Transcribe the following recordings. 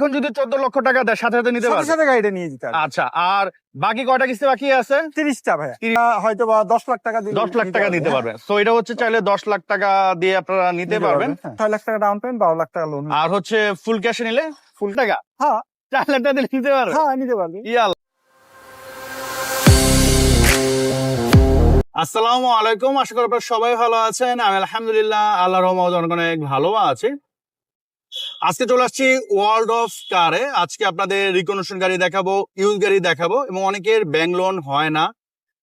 এখন যদি চোদ্দ লক্ষ টাকা দেয় সাথে সাথে নিতে পারবে? সাথে গাড়িটা নিয়ে যেতে আচ্ছা আর বাকি কয়টা কিস্তি বাকি আছে? তিরিশটা ভাইয়া। হয়তো বা দশ লাখ টাকা দিলে দশ লাখ টাকা নিতে পারবে। তো এটা হচ্ছে চাইলে দশ লাখ টাকা দিয়ে আপনারা নিতে পারবেন। হ্যাঁ। ছয় লাখ টাকা ডাউন পেমেন্ট বারো লাখ টাকা লোন আর হচ্ছে ফুল ক্যাশে নিলে ফুল টাকা? হ্যাঁ। চার লাখ টাকা দিলে নিতে পারবে? হ্যাঁ নিতে পারবে। ইয়াল আসসালামু আলাইকুম আশা করি আপনারা সবাই ভালো আছেন। আমি আলহামদুলিল্লাহ আল্লাহ রহমত অনেক ভালো আছি। আজকে চলে আসছি ওয়ার্ল্ড অফ কারে আজকে আপনাদের রিকনেশন গাড়ি দেখাবো ইউজ গাড়ি দেখাবো এবং অনেকের ব্যাংক লোন হয় না।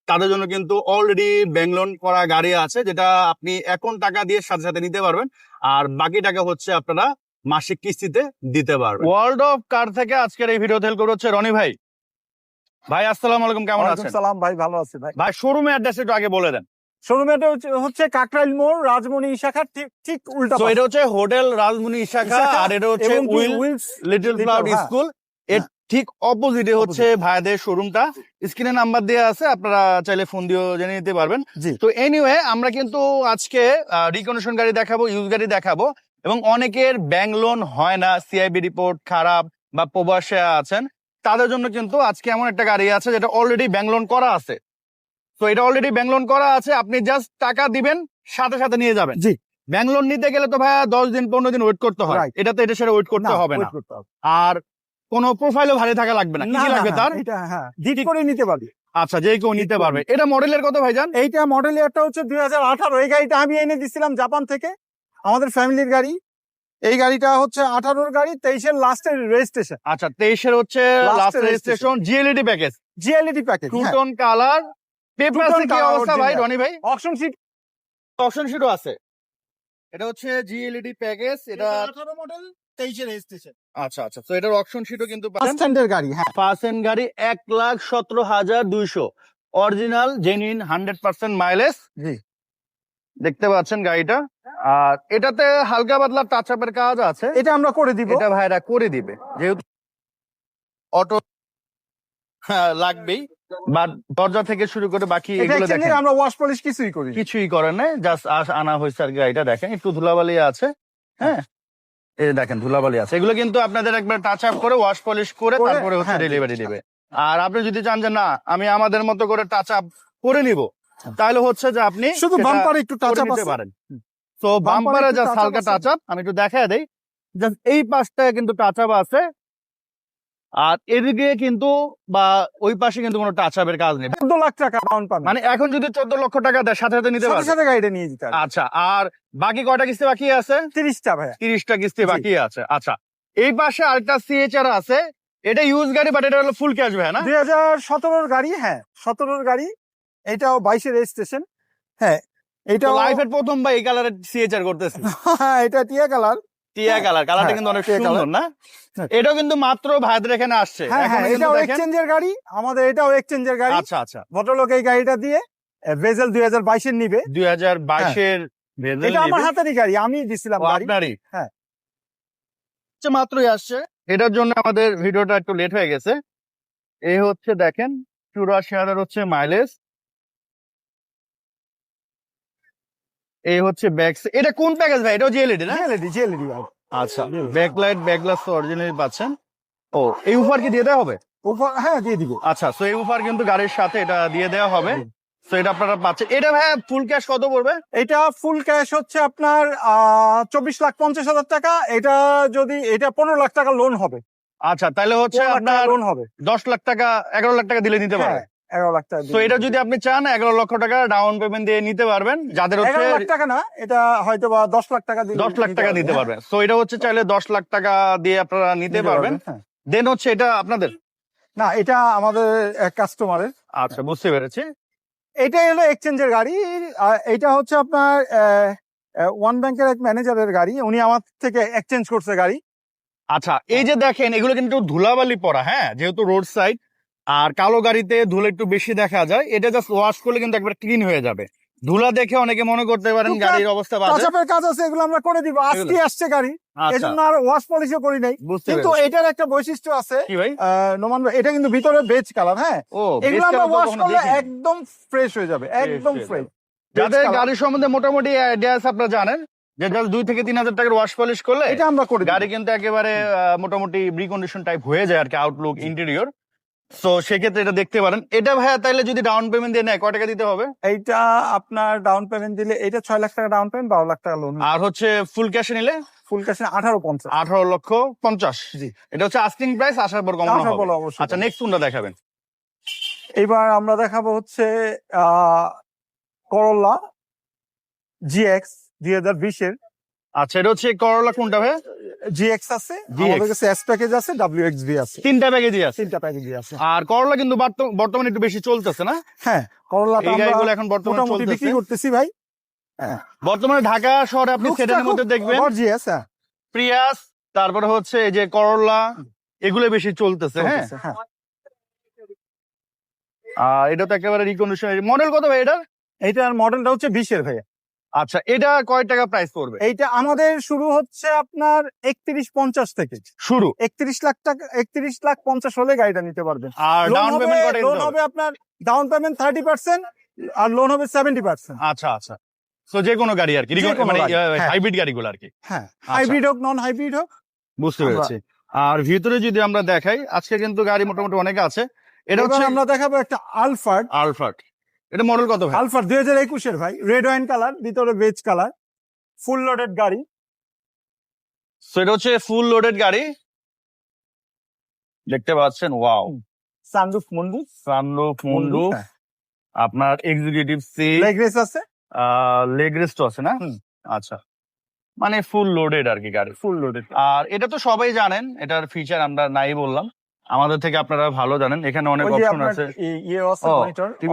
তাদের জন্য কিন্তু অলরেডি ব্যাংক লোন করা গাড়ি আছে যেটা আপনি এখন টাকা দিয়ে সাথে সাথে নিতে পারবেন। আর বাকি টাকা হচ্ছে আপনারা মাসিক কিস্তিতে দিতে পারবেন। ওয়ার্ল্ড অফ কার থেকে আজকের এই ভিডিও হেল্প করছে রনি ভাই। ভাই আসসালাম আলাইকুম কেমন আছেন? সালাম ভাই ভালো আছি ভাই। ভাই শোরুমে অ্যাড্রেস একটু আগে বলে দেন। শোরুমে হচ্ছে কাকরাইল মোড় রাজমণি শাখার ঠিক ঠিক উল্টা তো এটা হচ্ছে হোটেল রাজমুনি শাখা আর এটা হচ্ছে উইল লিটল ক্লাউড হ্যাঁ। স্কুল। এর ঠিক অপোজিটে হচ্ছে ভাইদের শোরুমটা। স্ক্রিনে নাম্বার দেওয়া আছে আপনারা চাইলে ফোন দিয়েও জেনে নিতে পারবেন। তো এনিওয়ে আমরা কিন্তু আজকে রিকনেশন গাড়ি দেখাবো ইউজ গাড়ি দেখাবো এবং অনেকের ব্যাংক লোন হয় না সিআইবি রিপোর্ট খারাপ বা প্রবাসে আছেন তাদের জন্য কিন্তু আজকে এমন একটা গাড়ি আছে যেটা অলরেডি ব্যাংক লোন করা আছে। তো এটা অলরেডি ব্যাংক লোন করা আছে। আপনি জাস্ট টাকা দিবেন সাথে সাথে নিয়ে যাবেন। জি। ব্যাংক লোন নিতে গেলে তো ভাইয়া দশ দিন পনেরো দিন ওয়েট করতে হয়। Right. এটাতে এটা সেটা ওয়েট করতে হবে না। আর কোনো প্রোফাইলও ভারী থাকা লাগবে না। কি লাগবে তার? এটা হ্যাঁ ডিট করে নিতে পারবে। আচ্ছা যে কেউ নিতে পারবে। এটা মডেলের কত ভাইজান এইটা মডেল ইয়ারটা হচ্ছে দুই হাজার আঠারো। এই গাড়িটা আমি এনে দিছিলাম জাপান থেকে। আমাদের ফ্যামিলির গাড়ি। এই গাড়িটা হচ্ছে আঠারোর গাড়ি তেইশের লাস্টের রেজিস্ট্রেশন আচ্ছা তেইশের হচ্ছে last registration GLED package GLED package two colour paper Two-tone কি অবস্থা ভাই রনি ভাই? অপশন অপশন শিটও আছে। এটা হচ্ছে জিএলইডি প্যাকেজ এটা আঠারো মডেল তেইশের রেজিস্ট্রেশন আচ্ছা আচ্ছা। তো এটার অপশন শিটও কিন্তু স্ট্যান্ডার্ড গাড়ি হ্যাঁ। পার্সেন্ট গাড়ি এক লাখ সতেরো হাজার দুইশো। Original genuine hundred percent mileage জি। দেখতে পাচ্ছেন গাড়িটা। আর এটাতে হালকা পাতলা টাচ আপের কাজ আছে। এটা আমরা করে দিব। এটা ভাইরা করে দিবে। যেহেতু অটো লাগবেই। বা দরজা থেকে শুরু করে বাকি এগুলো দেখেন। আমরা ওয়াশ পলিশ কিছুই করি কিছুই করেন নাই জাস্ট আনা হয়েছে আর গাড়িটা দেখেন একটু ধুলাবালি আছে হ্যাঁ? এই দেখেন ধুলাবালি আছে। এগুলো কিন্তু আপনাদের একবার টাচ আপ করে ওয়াশ পলিশ করে করে, তারপরে হচ্ছে হ্যাঁ, ডেলিভারি দিবে। আর আপনি যদি চান যে না আমি আমাদের মতো করে টাচ আপ করে নিব তাহলে হচ্ছে যে আপনি শুধু বাম্পারে একটু টাচ আপ পারেন। তো বাম্পারে up হালকা টাচ আপ আমি একটু দেখায় দেই। জাস্ট এই পাশটায় কিন্তু টাচ আপ আছে। আর এদিকে কিন্তু বা ওই পাশে কিন্তু কোনো টাচ আপের কাজ নেই। চোদ্দ লাখ টাকা ডাউন পাবেন মানে এখন যদি চোদ্দ লক্ষ টাকা দেয় সাথে সাথে নিতে সাথে পারবে? সাথে গাড়িটা নিয়ে যেতে আচ্ছা আর বাকি কয়টা কিস্তি বাকি আছে? তিরিশটা ভাইয়া। তিরিশটা কিস্তি বাকি আছে। আচ্ছা এই পাশে আরেকটা সিএচআর আছে। এটা ইউজ গাড়ি বাট এটা হলো ফুল ক্যাশ ভাই না? দুই হাজার সতেরোর গাড়ি হ্যাঁ সতেরোর গাড়ি। এটাও বাইশের রেজিস্ট্রেশন হ্যাঁ এটাও লাইফের প্রথম ভাই এই কালারের সিএচআর করতেছে। হ্যাঁ এটা টিয়া কালার টিয়া কালার কালারটা হ্যাঁ, কিন্তু অনেক সুন্দর না? হ্যাঁ। এটাও কিন্তু মাত্র ভাইদের এখানে আসছে। হ্যাঁ হ্যাঁ এটাও এক্সচেঞ্জের গাড়ি আমাদের এটাও এক্সচেঞ্জের গাড়ি। আচ্ছা আচ্ছা। ভদ্রলোক এই গাড়িটা দিয়ে বেজেল দুই হাজার বাইশের নিবে। দুই হাজার বাইশের এটা আমার হাতেরই গাড়ি আমি দিছিলাম গাড়ি। হ্যাঁ। আচ্ছা, মাত্রই আসছে। এটার জন্য আমাদের ভিডিওটা একটু লেট হয়ে গেছে। এই হচ্ছে দেখেন চুরাশি হাজার হচ্ছে মাইলেজ এই হচ্ছে ব্যাক এটা কোন প্যাকেজ ভাই? এটাও জিএলইডি না? জিএলইডি জিএলইডি আচ্ছা ব্যাকলাইট ব্যাকগ্লাস তো অরিজিনাল পাচ্ছেন। ও এই উপহার কি দিয়ে দেওয়া হবে? উপর হ্যাঁ দিয়ে দিব। আচ্ছা তো এই উপহার কিন্তু গাড়ির সাথে এটা দিয়ে দেওয়া হবে। তো এটা আপনারা পাচ্ছেন। এটা ভাই ফুল ক্যাশ কত পড়বে? এটা ফুল ক্যাশ হচ্ছে আপনার চব্বিশ লাখ পঞ্চাশ হাজার টাকা। এটা যদি এটা পনেরো লাখ টাকা লোন হবে। আচ্ছা তাহলে হচ্ছে আপনার লোন হবে। দশ লাখ টাকা এগারো লাখ টাকা দিলে নিতে পারবে হ্যাঁ এগারো লাখ টাকা তো এটা যদি আপনি চান এগারো লক্ষ টাকা ডাউন পেমেন্ট দিয়ে নিতে পারবেন। যাদের হচ্ছে লাখ টাকা না এটা হয়তো বা দশ লাখ টাকা দশ লাখ টাকা হ্যাঁ। পারবেন। তো এটা হচ্ছে চাইলে দশ লাখ টাকা দিয়ে আপনারা নিতে পারবেন। হ্যাঁ। দেন হচ্ছে এটা আপনাদের? না এটা আমাদের কাস্টমারের আচ্ছা বুঝতে পেরেছি। এটাই হলো এক্সচেঞ্জের গাড়ি। এটা হচ্ছে আপনার ওয়ান ব্যাংকের এক ম্যানেজারের গাড়ি। উনি আমার থেকে এক্সচেঞ্জ করছে গাড়ি। আচ্ছা এই যে দেখেন এগুলো কিন্তু ধুলাবালি পড়া হ্যাঁ? যেহেতু রোড সাইড আর কালো গাড়িতে ধুলো একটু বেশি দেখা যায়। এটা জাস্ট ওয়াশ করলে কিন্তু একবার ক্লিন হয়ে যাবে। ধুলা দেখে অনেকে মনে করতে পারেন গাড়ির অবস্থা বাজে। টাচাপের কাজ আছে এগুলো আমরা করে দিব। আজকে আসছে গাড়ি আচ্ছা। আর ওয়াশ পলিশও করি নাই। কিন্তু এটার একটা বৈশিষ্ট্য আছে। নোমান এটা কিন্তু ভিতরে বেজ কালার হ্যাঁ? এগুলো আমরা ওয়াশ করলে একদম ফ্রেশ হয়ে যাবে একদম ফ্রেশ যাদের গাড়ির সম্বন্ধে মোটামুটি আইডিয়া আছে আপনারা জানেন যে just দুই থেকে তিন হাজার টাকার ওয়াশ পলিশ করলে এটা আমরা করে দিই। গাড়ি কিন্তু একেবারে মোটামুটি রিকন্ডিশন টাইপ হয়ে যায় আর কি আউটলুক ইন্টেরিয়র তো সেক্ষেত্রে এটা দেখতে পারেন। এটা ভাইয়া তাইলে যদি ডাউন পেমেন্ট দিয়ে নেয় কয় টাকা দিতে হবে? এইটা আপনার ডাউন পেমেন্ট দিলে এটা ছয় লাখ টাকা ডাউন পেমেন্ট বারো লাখ টাকা লোন আর হচ্ছে ফুল ক্যাশে নিলে? ফুল ক্যাশে আঠারো পঞ্চাশ। আঠারো লক্ষ পঞ্চাশ। জি। এটা হচ্ছে আস্কিং প্রাইস আসার পর কমানো হবে। অবশ্যই। আচ্ছা নেক্সট কোনটা দেখাবেন? এবার আমরা দেখাবো হচ্ছে আহ করলা জিএক্স দুই হাজার বিশের আচ্ছা এটা হচ্ছে করলা কোনটা ভাই? জিএক্স আছে GX আমাদের কাছে এস প্যাকেজ আছে আছে। তিনটা প্যাকেজই আছে? তিনটা প্যাকেজই আছে। আর করলা কিন্তু বর্তমানে একটু বেশি চলতেছে না? হ্যাঁ করলাটা আমরা এখন বর্তমানে মোটামুটি বিক্রি চলতেছে করতেছি ভাই। বর্তমানে ঢাকা শহরে আপনি সেটার মধ্যে দেখবেন। হ্যাঁ। প্রিয়াস তারপরে হচ্ছে এই যে করলা এগুলো বেশি চলতেছে হ্যাঁ? হ্যাঁ। আর এটা তো একেবারে রিকন্ডিশন মডেল কত ভাই এটা এইটার মডেলটা হচ্ছে বিশের ভাইয়া। আচ্ছা এটা কয় টাকা প্রাইস পড়বে? এইটা আমাদের শুরু হচ্ছে আপনার একত্রিশ পঞ্চাশ থেকে। শুরু? একত্রিশ লাখ টাকা একত্রিশ লাখ পঞ্চাশ হলে গাড়িটা নিতে পারবেন। আর ডাউন পেমেন্ট লোন হবে আপনার ডাউন পেমেন্ট থার্টি পার্সেন্ট আর লোন হবে সেভেন্টি পার্সেন্ট আচ্ছা আচ্ছা। তো যে কোনো গাড়ি আর কি মানে গাড়ি, হ্যাঁ। হাইব্রিড গাড়িগুলো আর কি। হ্যাঁ হাইব্রিড হোক নন হাইব্রিড হোক। বুঝতে পেরেছি। আর ভিতরে যদি আমরা দেখাই আজকে কিন্তু গাড়ি মোটামুটি অনেক আছে। এটা হচ্ছে আমরা দেখাবো একটা আলফার্ড আলফাট এটা মডেল কত ভাই? দুই হাজার একুশের ভাই। রেড ওয়াইন কালার ভিতরে বেজ কালার ফুল লোডেড গাড়ি। সো এটা হচ্ছে ফুল লোডেড গাড়ি। দেখতে পাচ্ছেন ওয়াও সানরুফ মুন্ডু সানরুফ মুন্ডু আপনার এক্সিকিউটিভ সি লেগ রেস আছে? লেগ রেস্ট আছে না? আচ্ছা। মানে ফুল লোডেড আর কি গাড়ি। ফুল লোডেড আর এটা তো সবাই জানেন এটার ফিচার আমরা নাই বললাম। আমাদের থেকে আপনারা ভালো জানেন। এখানে অনেক অপশন আছে। ইয়ে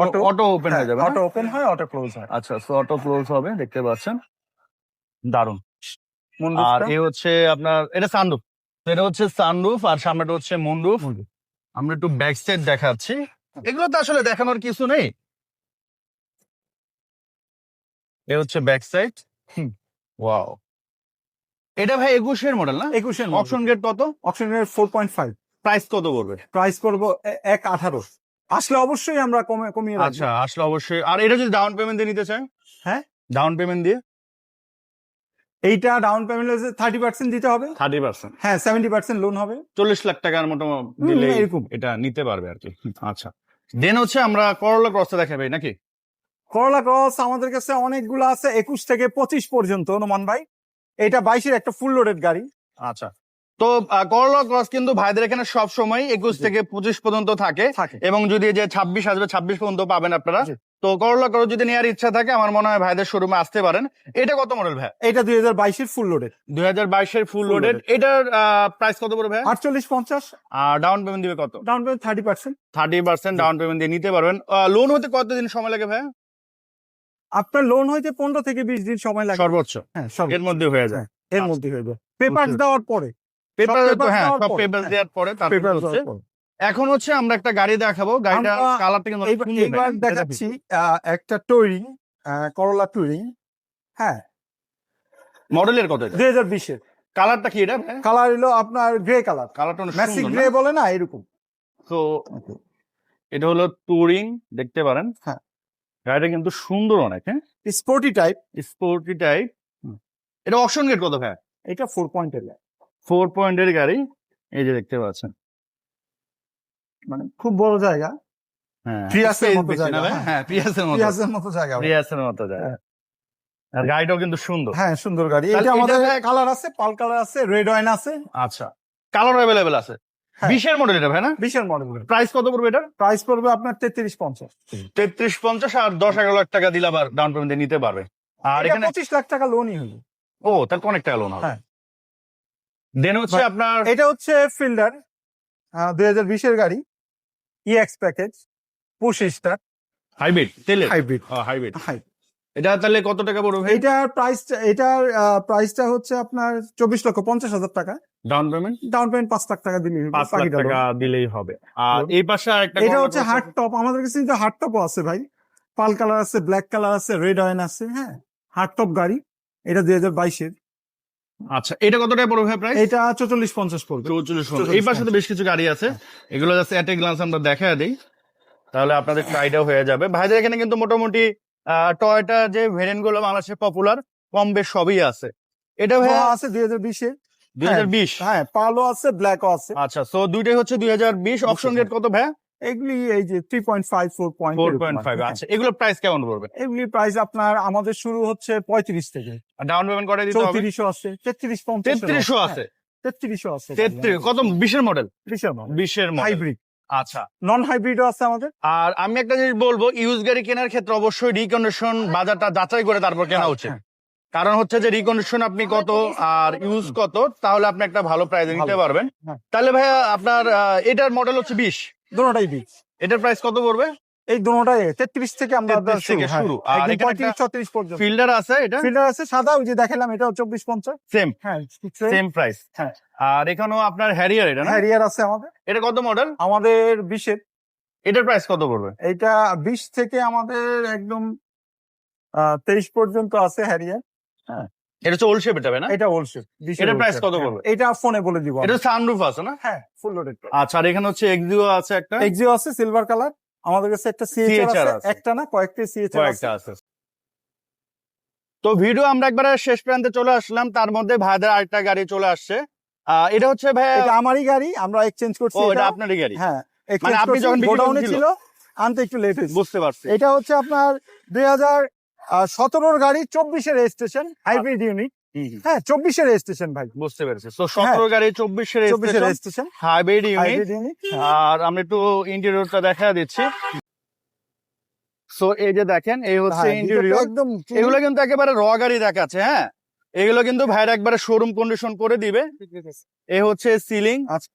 অটো অটো ওপেন হয়ে যাবে অটো ওপেন হয় অটো ক্লোজ হয়। আচ্ছা সো অটো ক্লোজ হবে দেখতে পাচ্ছেন। দারুণ আর এ হচ্ছে আপনার এটা সানরুফ এটা হচ্ছে সানরুফ আর সামনেটা হচ্ছে মুন্ডুফ আমরা একটু ব্যাক সাইড দেখাচ্ছি। এগুলো তো আসলে দেখানোর কিছু নেই। এ হচ্ছে ব্যাক সাইড। ওয়াও এটা ভাই একুশের মডেল না? একুশের অপশন গেট কত? Option gate four point five price কত পড়বে? প্রাইস করব এক আঠারো আসলে অবশ্যই আমরা কমে কমিয়ে আচ্ছা আসলে অবশ্যই। আর এটা যদি ডাউন পেমেন্ট দিয়ে নিতে চায় হ্যাঁ? ডাউন পেমেন্ট দিয়ে? এইটা ডাউন পেমেন্ট থার্টি পার্সেন্ট দিতে হবে। থার্টি পার্সেন্ট হ্যাঁ সেভেন্টি পার্সেন্ট লোন হবে। চল্লিশ লাখ টাকার মতো দিলে এরকম। এটা নিতে পারবে আর কি। আচ্ছা। দেন হচ্ছে আমরা করলা ক্রসটা দেখাবে নাকি? করলা ক্রস আমাদের কাছে অনেকগুলো আছে একুশ থেকে পঁচিশ পর্যন্ত অনুমান ভাই। এটা বাইশের একটা ফুল লোডেড গাড়ি। আচ্ছা। তো করলা ক্রস কিন্তু ভাইদের এখানে সব সময় একুশ থেকে পঁচিশ পর্যন্ত থাকে এবং যদি যে ছাব্বিশ আসবে ছাব্বিশ পর্যন্ত পাবেন আপনারা। তো করলা ক্রস যদি নেওয়ার ইচ্ছা থাকে আমার মনে হয় ভাইদের শোরুমে আসতে পারেন। এটা কত মডেল ভাই এটা দুই হাজার বাইশের ফুল লোডেড দুই হাজার বাইশের ফুল লোডেড। এটার প্রাইস কত পড়বে ভাই আটচল্লিশ পঞ্চাশ। আর ডাউন পেমেন্ট দিবে কত? Down payment thirty percent thirty percent down payment দিয়ে নিতে পারবেন। লোন হতে কতদিন সময় লাগে ভাই আপনার লোন হইতে পনেরো থেকে বিশ দিন সময় লাগে। সর্বোচ্চ। হ্যাঁ সব এর মধ্যে হয়ে যায়। এর আচ্ছা। মধ্যে হইবে। পেপার দেওয়ার পরে। পেপার হ্যাঁ সব পেপার হ্যাঁ। দেওয়ার পরে তারপর হচ্ছে এখন হচ্ছে আমরা একটা গাড়ি দেখাবো। গাড়িটা কালারটা কিন্তু সুন্দর দেখাচ্ছি একটা টুরিং করলা টুরিং হ্যাঁ। মডেলের কত এটা? দুই হাজার বিশের। কালারটা কি এটা? কালার হলো আপনার গ্রে কালার কালারটা অনেক গ্রে বলে না এরকম। তো এটা হলো টুরিং দেখতে পারেন। হ্যাঁ। গাড়িটা কিন্তু সুন্দর অনেক হ্যাঁ? Sporty type sporty type. এটা অপশন গেট কত ভাই এটা ফোর পয়েন্ট পয়েন্টের ফোর পয়েন্টের গাড়ি এই যে দেখতে পাচ্ছেন। মানে খুব বড় জায়গা। প্রিয়াসের মতো জায়গা, হ্যাঁ। প্রিয়াসের মতো। পিয়াজের মতো জায়গা প্রিয়াসের মতো জায়গা। আর গাড়িটাও কিন্তু সুন্দর। হ্যাঁ সুন্দর গাড়ি। এটা আমাদের কালার আছে পাল কালার আছে রেড ওয়াইন আছে। আচ্ছা। কালার অ্যাভেলেবেল আছে। হ্যাঁ। বিশের মডেল এটা ভাই না? বিশের মডেল প্রাইস কত পড়বে এটা প্রাইস পড়বে আপনার তেত্রিশ পঞ্চাশ। তেত্রিশ পঞ্চাশ আর দশ এগারো লাখ টাকা দিলে আবার ডাউন পেমেন্ট নিতে পারবে। আর এখানে পঁচিশ লাখ টাকা লোনই হলো। ও তার অনেক টাকা লোন হবে। হ্যাঁ। দেন হচ্ছে আপনার এটা হচ্ছে ফিল্ডার দুই হাজার বিশের গাড়ি EX package push start. Hybrid তেলের? হাইব্রিড হাইব্রিড এটা তাহলে কত টাকা পড়বে ভাই? এইটার প্রাইস এটার প্রাইসটা হচ্ছে আপনার চব্বিশ লক্ষ পঞ্চাশ হাজার টাকা। ডাউন পেমেন্ট ডাউন পেমেন্ট পাঁচ লাখ টাকা দিলে পাঁচ লাখ টাকা দিলেই হবে। আর এই পাশে একটা এটা হচ্ছে হার্ড টপ আমাদের কাছে কিন্তু হার্ড টপও আছে ভাই। পাল কালার আছে ব্ল্যাক কালার আছে রেড অয়েন আছে হ্যাঁ? হার্ড টপ গাড়ি এটা দুই হাজার বাইশের। আচ্ছা এটা কত টাকা পড়বে ভাই প্রাইস এটা চৌচল্লিশ পঞ্চাশ পড়বে। চৌচল্লিশ এই পাশে তো বেশ কিছু গাড়ি আছে। এগুলো জাস্ট এট এ গ্লান্স আমরা দেখা দিই। তাহলে আপনাদের আইডিয়া হয়ে যাবে। ভাইদের এখানে কিন্তু মোটামুটি টয়টা যে ভেরিয়েন্টগুলো বাংলাদেশে পপুলার কম বেশ সবই আছে। এটা ভাইয়া আছে দুই হাজার বিশে। দুই হাজার বিশ? হ্যাঁ পালো আছে ব্ল্যাকও আছে। আচ্ছা সো দুইটাই হচ্ছে দুই হাজার বিশ। অপশন রেট কত ভাইয়া? এগুলি এই যে three point five four point four point five আচ্ছা। এগুলোর প্রাইস কেমন পড়বে? এগুলি প্রাইস আপনার আমাদের শুরু হচ্ছে পঁয়ত্রিশ থেকে। ডাউন পেমেন্ট করে দিতে হবে? আছে তেত্রিশ পঞ্চাশ তেত্রিশশো আছে? তেত্রিশশো আছে। তেত্রিশ কত? বিশের মডেল বিশের বিশের হাইব্রিড আচ্ছা। নন হাইব্রিডও আছে আমাদের। আর আমি একটা জিনিস বলব ইউজ গাড়ি কেনার ক্ষেত্রে অবশ্যই রিকন্ডিশন বাজারটা যাচাই করে তারপর কেনা উচিত। হ্যাঁ। কারণ হচ্ছে যে রিকন্ডিশন আপনি কত আর ইউজ কত তাহলে আপনি একটা ভালো প্রাইস নিতে পারবেন। হ্যাঁ। তাহলে ভাইয়া আপনার এটার মডেল হচ্ছে বিশ। দুটোটাই বীজ এটার প্রাইস কত পড়বে? এই দুটোটাই তেত্রিশ থেকে আমরা থেকে শুরু। আর আর পঁয়ত্রিশ ছত্রিশ পর্যন্ত। ফিল্ডার আছে এটা? ফিল্টার আছে সাদা ওই যে দেখালাম এটা চব্বিশ পঞ্চাশ। সেম হ্যাঁ সেম প্রাইস হ্যাঁ। আর এখানেও আপনার হ্যারিয়ার এটা না? হ্যারিয়ার আছে আমাদের। এটা কত মডেল আমাদের বিশের। এটার প্রাইস কত পড়বে? এইটা বিশ থেকে আমাদের একদম তেইশ পর্যন্ত আছে হ্যারিয়ার এটা হচ্ছে ওল্ড শেপ এটা না? এটা ওলশেপ এটার price কত পড়বে? এটা ফোনে বলে দিব এটা সানরুফ আছে না? হ্যাঁ ফুল লোডেড আচ্ছা আর এখানে হচ্ছে এক্সিও আছে একটা? এক্সিও আছে সিলভার কালার আমাদের কাছে একটা সিএচআর আছে। একটা না কয়েকটি সিএচআর আছে। তো ভিডিও আমরা একবার শেষ প্রান্তে চলে আসলাম তার মধ্যে ভাইদের আরেকটা গাড়ি চলে আসছে। এটা হচ্ছে ভাই এটা আমারই গাড়ি আমরা এক্সচেঞ্জ করছি এটা এটা। আপনারই গাড়ি। হ্যাঁ মানে আপনি যখন গোডাউনে ছিল। আনতে একটু লেট হয়েছে। বুঝতে পারছি। এটা হচ্ছে আপনার দুই হাজার সতেরোর গাড়ি চব্বিশের রেজিস্ট্রেশন হাইব্রিড ইউনিট হ্যাঁ চব্বিশের রেজিস্ট্রেশন ভাই। বুঝতে পেরেছি। তো সতেরো গাড়ি চব্বিশের চব্বিশের রেজিস্ট্রেশন হাইব্রিড ইউনিট আর আমরা একটু ইন্টেরিয়রটা দেখা দিচ্ছি। সো এই যে দেখেন এই হচ্ছে ইন্টেরিয়র। একদম এগুলো কিন্তু একেবারে র গাড়ি দেখাচ্ছে হ্যাঁ? এগুলো কিন্তু ভাইয়ের একবারে শোরুম কন্ডিশন করে দিবে। এ হচ্ছে সিলিং আচ্ছা।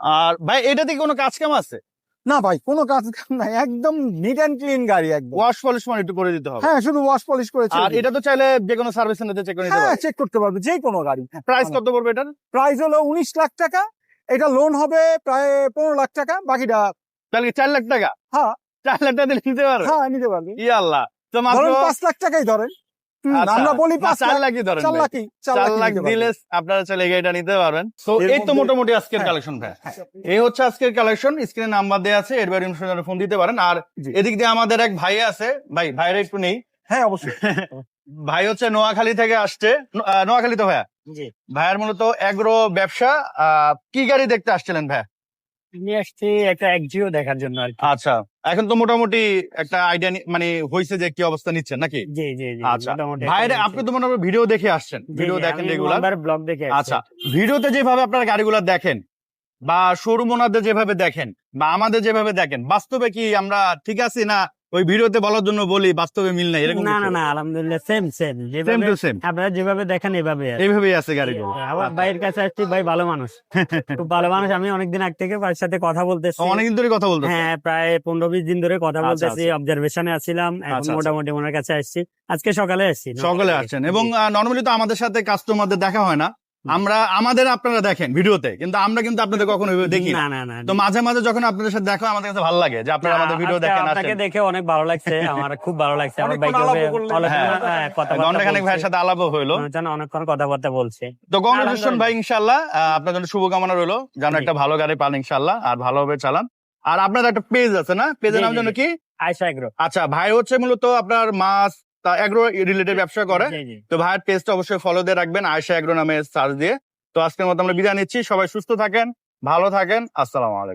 আর ভাই এটাতে কি কোনো কাজ কাম আছে? না ভাই কোনো কাজ নাই একদম নিট অ্যান্ড ক্লিন গাড়ি একদম। ওয়াশ পলিশ মানে একটু করে দিতে হবে। হ্যাঁ শুধু ওয়াশ পলিশ করেছে আর এটা তো চাইলে যে কোনো সার্ভিস সেন্টারে চেক করে নিতে হ্যাঁ চেক করতে পারবে যে কোনো গাড়ি। প্রাইস কত পড়বে এটার? প্রাইস হলো উনিশ লাখ টাকা এটা লোন হবে প্রায় পনেরো লাখ টাকা বাকিটা তাহলে কি চার লাখ টাকা? হ্যাঁ। চার লাখ টাকা দিলে নিতে পারবে? হ্যাঁ নিতে পারবে। ই আল্লাহ তো মাত্র ধরেন পাঁচ লাখ টাকাই ধরেন। আমরা বলি পাঁচ লাখই ধরেন চার লাখই চার চার লাখ দিলে আপনারা চাইলে গাড়িটা নিতে পারবেন। তো এই তো মোটামুটি আজকের হ্যাঁ। কালেকশন ভাই। হ্যাঁ। এই হচ্ছে আজকের কালেকশন স্ক্রিনে নাম্বার দেওয়া আছে এর বাইরে ফোন দিতে পারেন। আর এদিক দিয়ে আমাদের এক ভাই আছে। ভাই ভাইয়ের একটু নেই। হ্যাঁ অবশ্যই। ভাই হচ্ছে নোয়াখালী থেকে আসছে। নোয়াখালী তো ভাইয়া? ভাইয়ের মূলত এগ্রো ব্যবসা। আহ, কি গাড়ি দেখতে আসছিলেন ভাইয়া? নিয়ে আসছি একটা একজিও দেখার জন্য আর কি। আচ্ছা এখন তো মোটামুটি একটা আইডিয়া মানে হয়েছে যে কি অবস্থা নিচ্ছেন নাকি? জি জি জি আচ্ছা ভাইয়ের আপনি তো মনে হয় ভিডিও দেখে আসছেন ভিডিও দেখেন রেগুলার ব্লগ দেখে আচ্ছা ভিডিওতে যেভাবে আপনারা গাড়িগুলো দেখেন বা শোরুম ওনাদের যেভাবে দেখেন বা আমাদের যেভাবে দেখেন বাস্তবে কি আমরা ঠিক আছি না ওই ভিডিওতে বলার জন্য বলি বাস্তবে মিল নাই এরকম না না না আলহামদুলিল্লাহ সেম সেম সেম যেভাবে টু সেম আপনারা যেভাবে দেখেন এভাবে। এইভাবেই আছে গাড়িগুলো। আবার আচ্ছা। ভাইয়ের কাছে আসছি ভাই ভালো মানুষ। খুব ভালো মানুষ আমি অনেকদিন আগ থেকে ভাইয়ের সাথে কথা বলতেছি। অনেকদিন ধরে কথা বলতে হ্যাঁ প্রায় পনেরো বিশ দিন ধরে কথা আচ্ছা, বলতেছি অবজারভেশনে আছিলাম আচ্ছা, এখন আচ্ছা। মোটামুটি ওনার কাছে আসছি। আজকে সকালে আসছি সকালে আসছেন। এবং নর্মালি তো আমাদের সাথে কাস্টমারদের দেখা হয় না। আমরা আমাদের আপনারা দেখেন ভিডিওতে কিন্তু আমরা কিন্তু আপনাদের কখনো দেখি না। না না তো মাঝে মাঝে যখন আপনাদের সাথে দেখা আমাদের কাছে ভালো লাগে যে আপনারা আমাদের ভিডিও দেখেন আপনাকে দেখে অনেক ভালো লাগছে আমার খুব ভালো লাগছে। আমার ভাই আলাপও করলেন। হ্যাঁ। কথা ঘন্টাখানেক ভাইয়ের সাথে আলাপও হইল। অনেকক্ষণ কথাবার্তা বলছে। তো আলহামদুলিল্লাহ। ভাই ইনশাল্লাহ আহ, আপনার জন্য শুভকামনা রইল। যেন জি। একটা ভালো গাড়ি পান ইনশাল্লাহ আর ভালোভাবে চালান। আর আপনার একটা পেজ আছে না? পেজের নাম জি, জন্য জি। কি? আয়সা আচ্ছা ভাই হচ্ছে মূলত আপনার মাছ তা এগ্রো রিলেটেড ব্যবসা করে। তো ভাইয়ের পেজটা অবশ্যই ফলো দিয়ে রাখবেন আয়সা অ্যাগ্রো নামে সার্চ দিয়ে। তো আজকের মতো আমরা বিদায় নিচ্ছি সবাই সুস্থ থাকেন ভালো থাকেন আসসালামু আলাইকুম।